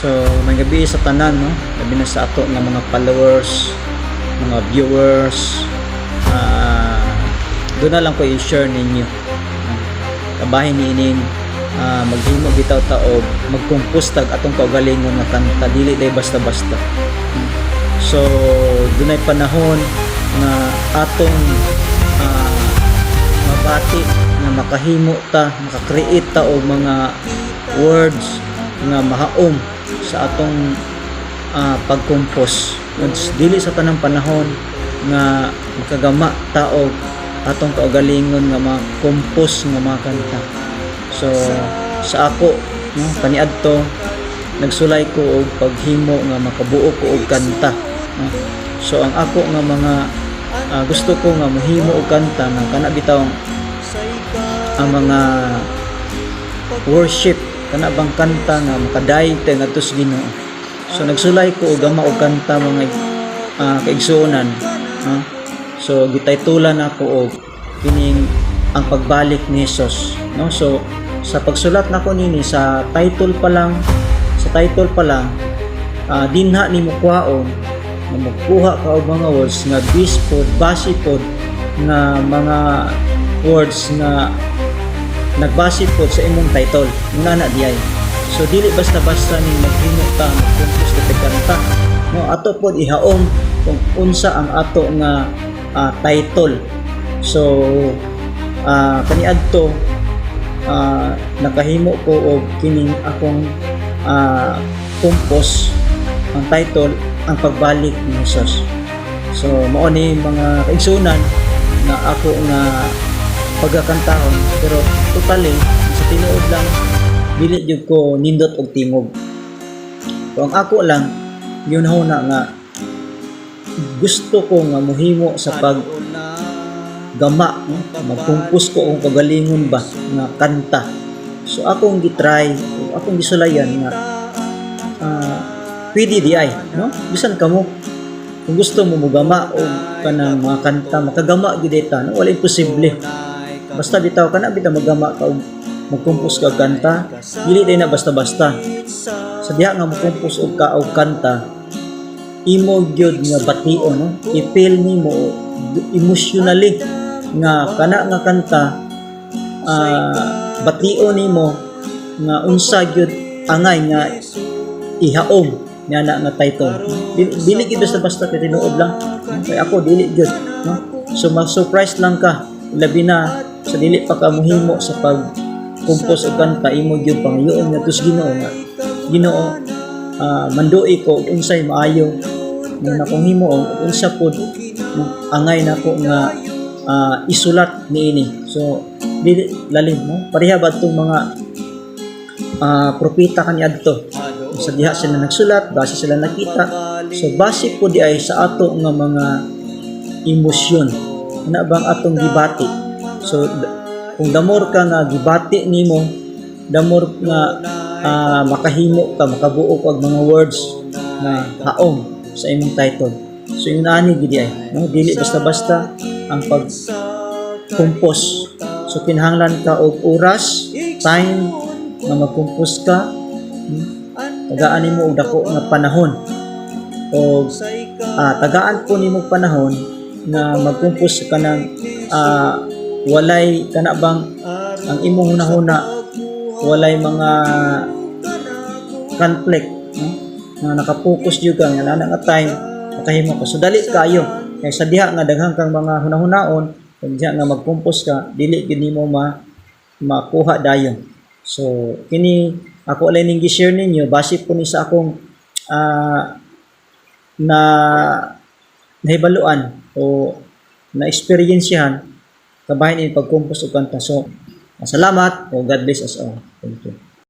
So, may gabi sa tanan, no? Gabi na sa ato ng mga followers, mga viewers. Ah, doon na lang ko i-share ninyo. Ah, Kabahin ni ining ah, maghimo bitaw ta og magkumpustag atong kaugalingon nga kanta dili day basta-basta. So, doon ay panahon na atong ah, mabati na makahimo ta, makakreate ta og mga words nga mahaom sa atong ah, pagkompos. Uns dili sa tanang panahon nga makagama ta og atong kaugalingon nga mga compose nga mga kanta. So sa ako no kaniadto nagsulay ko og paghimo nga makabuo ko og kanta. no. So ang ako nga mga ah, gusto ko nga mahimo og kanta nga kana bitaw ang mga worship kana bang kanta nga makadaig tay ngadto sa Ginoo. So nagsulay ko og gama og kanta mga ah, kaigsuonan. no? So gitaytulan ako og kining ang pagbalik ni Jesus, no? So sa pagsulat nako nini sa title pa lang sa title pa lang ah, dinha nimo kuhaon na magkuha ka og mga words nga bispod basipod nga mga words nga nagbase po sa imong title. Nga na diay so dili basta-basta ni maghimo ta magkumpos ka kanta no ato pod ihaom kung unsa ang ato nga ah, title. So ah kaniadto ah, nakahimo ko og kining akong ah, compose ang title ang pagbalik ni Jesus. So mao ni mga kaigsunan na ako nga pagkakantahon pero totally sa tinuod lang dili jud ko nindot og tingog. So ang ako lang yun ho na nga gusto ko nga mohimo sa pag gama no? magkumpos ko ang kagalingon ba nga kanta. So akong gitry akong gisulayan nga ah, pwede di ay no? Bisan kamo kung gusto mo mugama o kanang mga kanta makagama gid no? Wala imposible basta bitaw kana bitaw magama ka og magkumpos ka kanta. Dili day na basta-basta. Sa diha nga magkumpos og ka og kanta imo gyud nga bation no? I-feel nimo emotionally nga kana nga kanta ah bation nimo nga unsa gyud angay nga ihaom nga na nga title. Dili, dili gyud basta-basta kay tinuod lang. Kay ako dili gyud no? So ma-surprise lang ka. Labi na sa dili pa ka mohimo sa pag compose og kanta imo gyud pangayoon nga tus Ginoo nga. Ginoo ah, mandoi ko unsay maayo. Nga nakong himo og unsa pod angay nako nga ah, isulat niini. So dili lalim no? Pareha ba tong mga ah, propeta kaniadto sa diha sila nagsulat base sila nakita. So base po di ay sa ato nga mga emosyon. Na bang atong gibati so kung damor ka nga gibati nimo damor nga ah, makahimo ka makabuo ka mga words na haom sa imong title. So yung nani gidi ay no dili basta-basta ang pag compose so kinahanglan ka og oras time na mag-compose ka. Hmm, tagaan nimo og dako nga panahon. O ah, tagaan po nimo panahon na mag-compose ka ng ah, walay kana bang ang imong hunahuna walay mga conflict no? na nakapokus jud ka nga nga time makahimo ka. So dali kayo. Kay sa diha nga daghang kang mga hunahunaon kung diha nga mag-compose ka dili gid nimo ma makuha dayon. So kini ako alay ning gi-share ninyo base po ni sa akong ah, na nahibaluan o na eksperyensyahan kabahin ini pag-compose og kanta so salamat. O God bless us all. Thank you